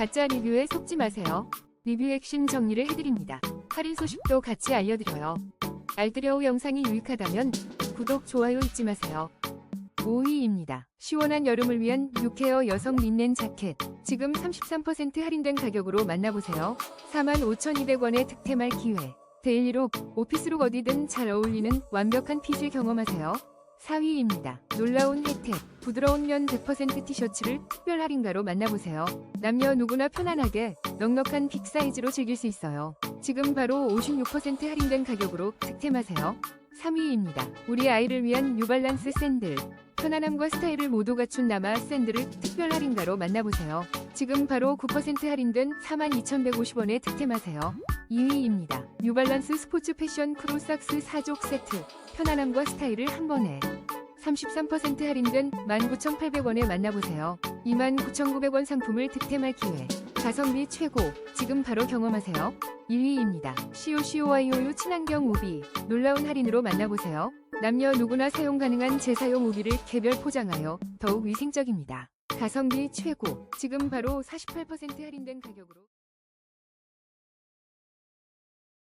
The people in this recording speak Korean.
가짜 리뷰에 속지 마세요. 리뷰 핵심 정리를 해드립니다. 할인 소식도 같이 알려드려요. 알뜰여우 영상이 유익하다면 구독, 좋아요 잊지 마세요. 5위입니다. 시원한 여름을 위한 6케어 여성 린넨 자켓. 지금 33% 할인된 가격으로 만나보세요. 45,200원의 득템할 기회. 데일리룩, 오피스룩 어디든 잘 어울리는 완벽한 핏을 경험하세요. 4위입니다. 놀라운 혜택. 부드러운 면 100% 티셔츠를 특별 할인가로 만나보세요. 남녀 누구나 편안하게 넉넉한 빅 사이즈로 즐길 수 있어요. 지금 바로 56% 할인된 가격으로 득템하세요. 3위입니다. 우리 아이를 위한 뉴발란스 샌들. 편안함과 스타일을 모두 갖춘 남아 샌들을 특별 할인가로 만나보세요. 지금 바로 9% 할인된 42,150원에 득템하세요. 2위입니다. 뉴발란스 스포츠 패션 크로삭스 4족 세트. 편안함과 스타일을 한 번에. 33% 할인된 19,800원에 만나보세요. 29,900원 상품을 득템할 기회. 가성비 최고. 지금 바로 경험하세요. 1위입니다. COCOIOU 친환경 우비. 놀라운 할인으로 만나보세요. 남녀 누구나 사용 가능한 재사용 우비를 개별 포장하여 더욱 위생적입니다. 가성비 최고. 지금 바로 48% 할인된 가격으로